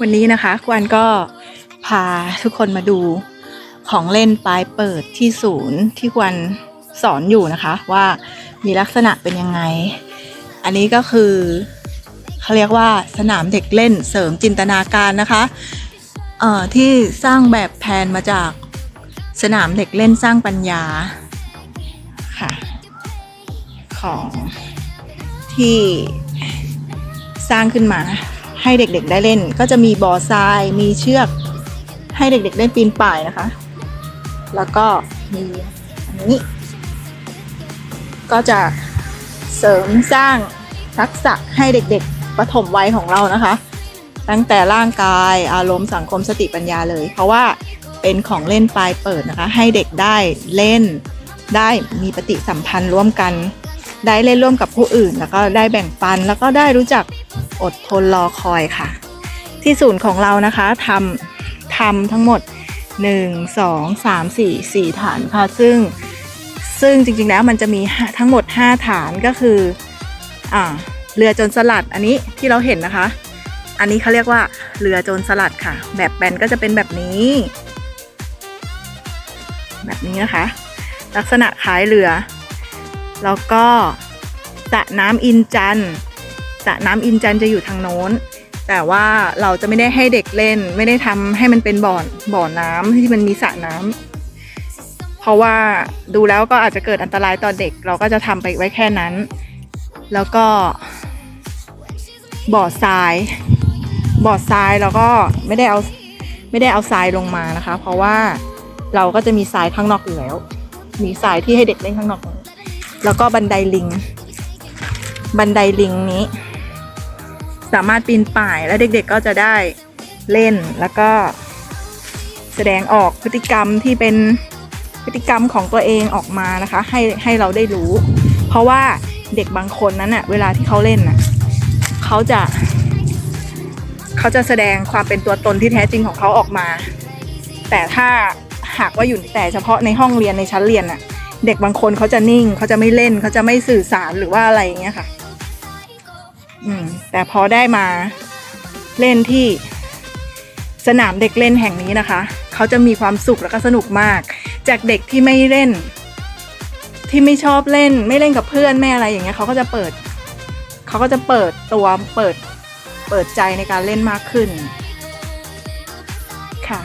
วันนี้นะคะกวนก็พาทุกคนมาดูของเล่นปลายเปิดที่ศูนย์ที่กวนสอนอยู่นะคะ ว่ามีลักษณะเป็นยังไง อันนี้ก็คือเขาเรียกว่าสนามเด็กเล่นเสริมจินตนาการนะคะเอ่อที่สร้างแบบแผนมาจากสนามเด็กเล่นสร้างปัญญาค่ะของที่สร้างขึ้นมา ให้เด็กๆได้เล่น ก็จะมีบ่อทรายมีเชือก ให้เด็กๆได้ปีนป่ายนะคะ แล้วก็มีอันนี้ ก็จะเสริมสร้างทักษะให้เด็กๆปฐมวัยของเรานะคะ ตั้งแต่ร่างกายอารมณ์สังคมสติปัญญาเลย เพราะว่าเป็นของเล่นปลายเปิดนะคะ ให้เด็กได้เล่นได้มีปฏิสัมพันธ์ร่วมกัน ได้เล่นร่วมกับผู้อื่น แล้วก็ได้แบ่งปันแล้วก็ได้รู้จัก อดทนรอคอยค่ะ ที่ศูนย์ของเรานะคะทำทำทั้งหมด 1 2 3 4 4 ฐานค่ะ ซึ่งซึ่งจริงๆแล้วมันจะมีทั้งหมด 5 ฐานก็คืออ่าเรือโจนสลัดอันนี้ที่เราเห็นนะคะ อันนี้เขาเรียกว่าเรือโจรสลัดค่ะ แบบแบนก็จะเป็นแบบนี้ แบบนี้นะคะ ลักษณะคล้ายเรือ แล้วก็สระน้ำอินจันทร์ สระน้ำอินจันจะอยู่ทางโน้น แต่ว่าเราจะไม่ได้ให้เด็กเล่น ไม่ได้ทำให้มันเป็นบ่อบ่อน้ำที่มันมีสระน้ำเพราะว่าดูแล้วก็อาจจะเกิดอันตรายต่อเด็ก เราก็จะทำไปไว้แค่นั้น แล้วก็บ่อทราย บ่อทรายเราก็ไม่ได้เอาไม่ได้เอาทรายลงมานะคะ เพราะว่าเราก็จะมีทรายข้างนอกอยู่แล้ว มีทรายที่ให้เด็กเล่นข้างนอก แล้วก็บันไดลิง บันไดลิงนี้ สามารถปีนป่ายและเด็กๆก็จะได้เล่นแล้วก็แสดงออกพฤติกรรมที่เป็นพฤติกรรมของตัวเองออกมานะคะ ให้ให้เราได้รู้ เพราะว่าเด็กบางคนนั้นน่ะเวลาที่เขาเล่นน่ะเขาจะ เขาจะแสดงความเป็นตัวตนที่แท้จริงของเขาออกมา แต่ถ้าหากว่าอยู่แต่เฉพาะในห้องเรียนในชั้นเรียนน่ะ เด็กบางคนเขาจะนิ่งเขาจะไม่เล่นเขาจะไม่สื่อสารหรือว่าอะไรอย่างเงี้ยค่ะ แต่พอได้มาเล่นที่สนามเด็กเล่นแห่งนี้นะคะ เขาจะมีความสุขแล้วก็สนุกมาก จากเด็กที่ไม่เล่น ที่ไม่ชอบเล่น ไม่เล่นกับเพื่อนไม่อะไรอย่างเงี้ยเขาก็จะเปิด เขาก็จะเปิดตัวเปิดเปิดใจในการเล่นมากขึ้น ค่ะ